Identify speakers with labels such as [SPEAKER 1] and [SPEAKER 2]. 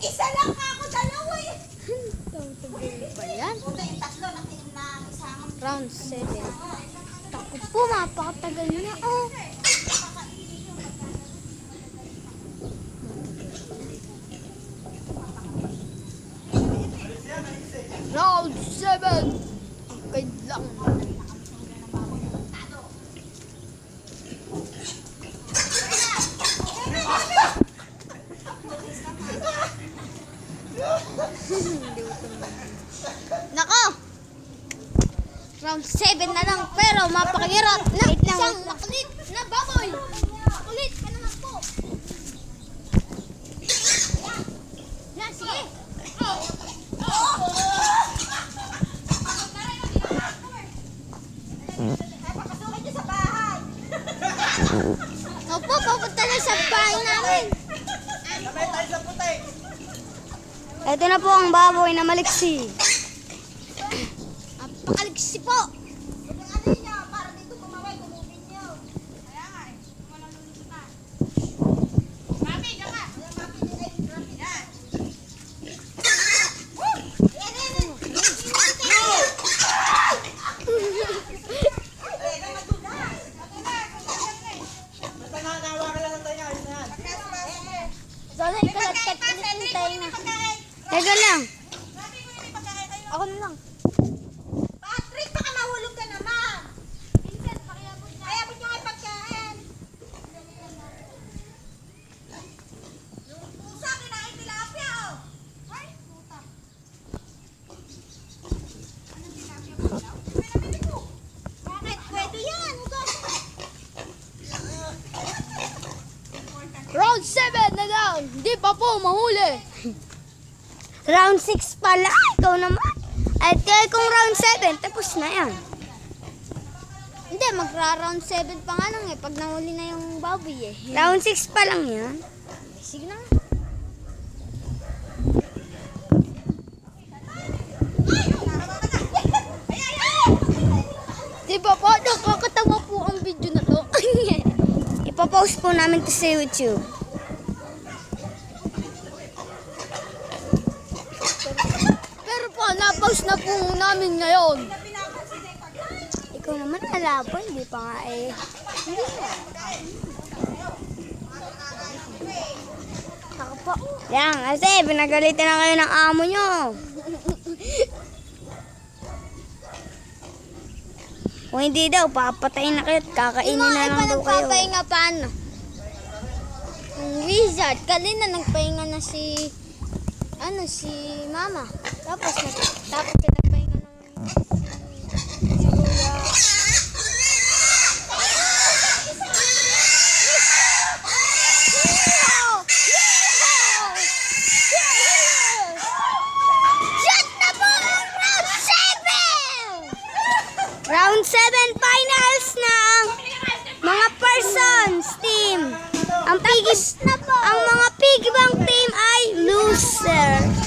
[SPEAKER 1] Isa lang ako, dalawa eh.
[SPEAKER 2] Tawag pa yan. Puta yung
[SPEAKER 1] tatlo, na ang isang
[SPEAKER 2] Round 7. Tako po, mapakatagal na. Oh. Round 7. Okay lang. Nako! Round 7 na lang pero mapakahirap na isang makulit na baboy. Makulit ka naman po. Yan, sige. Opo, papunta na sa bahay namin.
[SPEAKER 3] Ito na po ang baboy na maliksi.
[SPEAKER 2] Napakaliksi po.
[SPEAKER 1] Yung ano niyo, para dito kumaway, kumupin niyo. Kaya nga eh, walang lulusutan. Mami, daka. Ayan, mami, ay, mami. Yan. Woo!
[SPEAKER 2] Yan, yan, yan. Ay, na madulas. Basta nakakawa ka lang ng tayo, ayun na yan. Sana ikalatkat ko tayo na.
[SPEAKER 3] Teka lang.
[SPEAKER 2] Ako na lang.
[SPEAKER 1] Patrick, baka mahulog ka naman. Vincent,
[SPEAKER 2] pakiabot niya. Ayabot
[SPEAKER 1] niyo kay pagkain. Yung pusa, kinain tilapia, oh. Ay, puta. Anong tilapia mo daw? Bakit? Pwede yan.
[SPEAKER 2] Round 7 na lang. Hindi pa po mahuli.
[SPEAKER 3] round 6 pala. Ikaw naman. At kaya kung round 7, tapos na yan.
[SPEAKER 2] Hindi, magra-round 7 pa nga lang eh. Pag nahuli na yung baboy eh. Round
[SPEAKER 3] 6 pa lang yan.
[SPEAKER 2] Sige na. Di ba po, nakakatawa po ang video na to.
[SPEAKER 3] Ipapost po namin to sa YouTube.
[SPEAKER 2] Pero po, na-post na po namin ngayon.
[SPEAKER 3] Ikaw naman ala po, hindi pa nga eh.
[SPEAKER 2] Hindi na. Ako po.
[SPEAKER 3] Yan, kasi pinagalitan na kayo ng amo nyo. Kung hindi daw, papatayin na kayo at kakainin na lang daw kayo. nagpapahinga
[SPEAKER 2] paano? Ang wizard, kanina nagpahinga na si, ano, si mama. Tapos, nag, tapos pinagpahinga ng sa kuya.
[SPEAKER 3] Round 7 finals na mga persons team. Ang piggy,
[SPEAKER 2] ang mga
[SPEAKER 3] piggy bank sir.